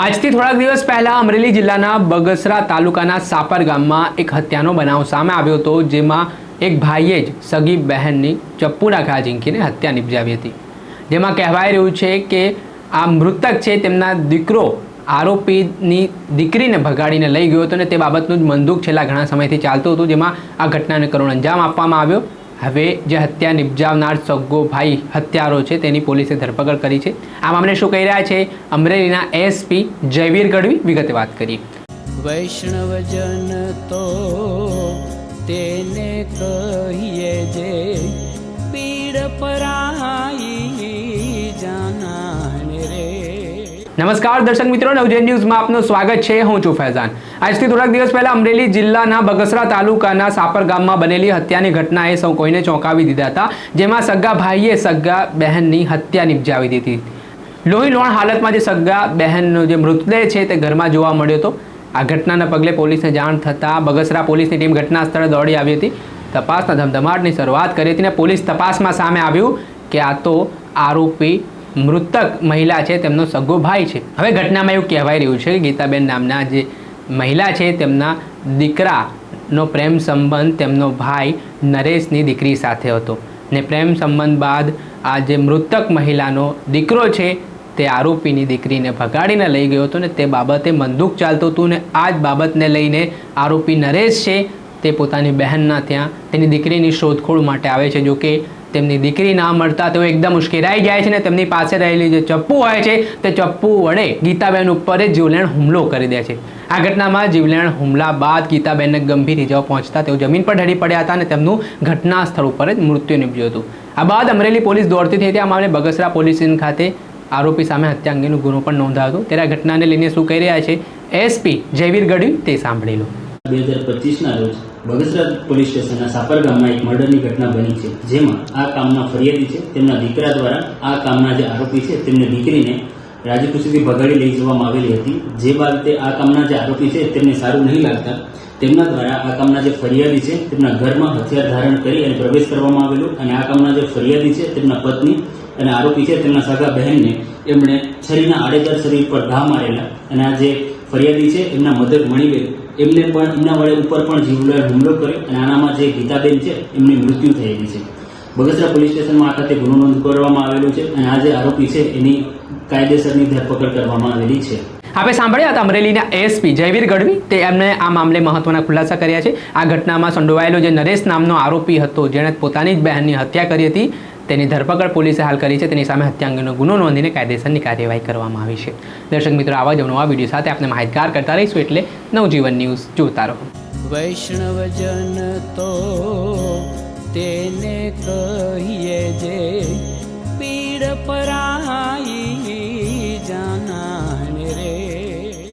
આજથી થોડાક દિવસ પહેલા અમરેલી જિલ્લાના બગસરા તાલુકાના સાપર ગામમાં એક હત્યાનો બનાવ સામે આવ્યો હતો, જેમાં એક ભાઈએ જ સગી બહેનની ચપ્પુના ઘા ઝીંકીને હત્યા નિપજાવી હતી. જેમાં કહેવાય રહ્યું છે કે આ મૃતક છે તેમના દીકરો આરોપીની દીકરીને ભગાડીને લઈ ગયો હતો અને તે બાબતનું જ મંદુક છેલ્લા ઘણા સમયથી ચાલતું હતું, જેમાં આ ઘટનાને કરુણ અંજામ આપવામાં આવ્યો. હવે જે હત્યા નિપજાવનાર સગ્ગો ભાઈ હત્યારો છે, તેની પોલીસે ધરપકડ કરી છે. આ મામલે શું કહી રહ્યા છે? અમરેલીના એસપી જયવીર ગઢવી વિગતે વાત કરીએ. વૈષ્ણવજન તો તેને કહીએ જે પીડ પરાઈ નમસ્કાર, દર્શક મિત્રો નવજન ન્યૂઝમાં આપનું સ્વાગત છે. હું છું ફૈઝાન. આજથી થોડાક દિવસ પહેલા અમરેલી જિલ્લાના બગસરા તાલુકાના સાપર ગામમાં બનેલી હત્યાની ઘટનાએ સૌ કોઈને ચોંકાવી દીધા હતા, જેમાં સગા ભાઈએ સગા બહેનની હત્યા નિપજાવી દીધી. લોહી લોણ હાલતમાં જે સગા બહેનનો જે મૃતદેહ છે તે ઘરમાં જોવા મળ્યો હતો. આ ઘટનાના પગલે પોલીસને જાણ થતાં બગસરા પોલીસની ટીમ ઘટના સ્થળે દોડી આવી હતી. તપાસના ધમધમાટની શરૂઆત કરી હતી અને પોલીસ તપાસમાં સામે આવ્યું કે આ તો આરોપી મૃતક મહિલા છે, તેમનો સગો ભાઈ છે. હવે ઘટનામાં એવું કહેવાય રહ્યું છે કે ગીતાબેન નામના જે મહિલા છે, તેમના દીકરાનો પ્રેમ સંબંધ તેમનો ભાઈ નરેશની દીકરી સાથે હતો. ને પ્રેમ સંબંધ બાદ આ જે મૃતક મહિલાનો દીકરો છે, તે આરોપીની દીકરીને ભગાડીને લઈ ગયો હતો ને તે બાબતે મંદુક ચાલતું હતું ને આ જ બાબતને લઈને આરોપી નરેશ છે તે પોતાની બહેનના ત્યાં તેની દીકરીની શોધખોળ માટે આવે છે. જો કે તેમની દીકરી ના મળતા તેઓ એકદમ ઉશ્કેરાઈ જાય છે ને તેમની પાસે રહેલી જે ચપ્પુ હોય છે તે ચપ્પુ વડે ગીતાબેન ઉપર જીવલેણ હુમલો કરી દે છે. આ ઘટનામાં જીવલેણ હુમલા બાદ ગીતાબેનને ગંભીર ઇજાઓ પહોંચતા તેઓ જમીન પર ઢળી પડ્યા હતા અને તેમનું ઘટના સ્થળ ઉપર જ મૃત્યુ નીપજ્યું હતું. આ બાદ અમરેલી પોલીસ દોડતી થઈ હતી. આ મામલે બગસરા પોલીસ ખાતે આરોપી સામે હત્યા અંગેનો ગુનો પણ નોંધાયો હતો. ત્યારે આ ઘટનાને લઈને શું કહી રહ્યા છે? એસપી જયવીર ગઢવી તે સાંભળી લો. બે હજાર પચીસના રોજ બગસરા પોલીસ સ્ટેશનના સાપર ગામમાં એક મર્ડરની ઘટના બની છે, જેમાં આ કામના ફરિયાદી છે, તેમના દીકરા દ્વારા આ કામના જે આરોપી છે, તેમને દીકરીને રાજીપુર ભગાડી લઈ જવામાં આવેલી હતી. જે બાદ તે આ કામના જે આરોપી છે, તેમને સારું નહીં લાગતા. તેમના દ્વારા આ કામના જે ફરિયાદી છે, તેમના ઘરમાં હથિયાર ધારણ કરી અને પ્રવેશ કરવામાં આવેલો. અને આ કામના જે ફરિયાદી છે, તેમના પત્ની અને આરોપી છે, તેમના સગા બહેનને એમણે છરીના આડેદાર શરીર પર ઘા મારેલા. અને આ જે ફરિયાદી છે, એમના મદદ મણીબેન એમને પણ, એમના વડે ઉપર પણ જીવલેણ હુમલો કર્યો અને આનામાં જે ગીતાબેન છે, એમની મૃત્યુ થયેલી છે. બગસરા પોલીસ સ્ટેશનમાં આ ખાતે ગુનો નોંધ કરવામાં આવેલો છે અને આ જે આરોપી છે, એની કાયદેસરની ધરપકડ કરવામાં આવેલી છે. આપણે સાંભળ્યા હતા અમરેલીના એસપી જયવીર ગઢવી? તે એમને આ મામલે મહત્વના ખુલાસા કર્યા છે. આ ઘટનામાં સંડોવાયેલો જે નરેશ નામનો આરોપી હતો, જેણે પોતાની જ બહેનની હત્યા કરી હતી. તેની ધરપકડ પોલીસે હાલ કરી છે. તેની સામે હત્યા અંગેનો ગુનો નોંધીને કાયદેસરની કાર્યવાહી કરવામાં આવી છે. દર્શક મિત્રો, આવા જ નવા વીડિયો સાથે આપણે માહિતગાર કરતા રહીશું એટલે નવજીવન ન્યૂઝ જોતા રહો. વૈષ્ણવજન તો તેને કહીએ જે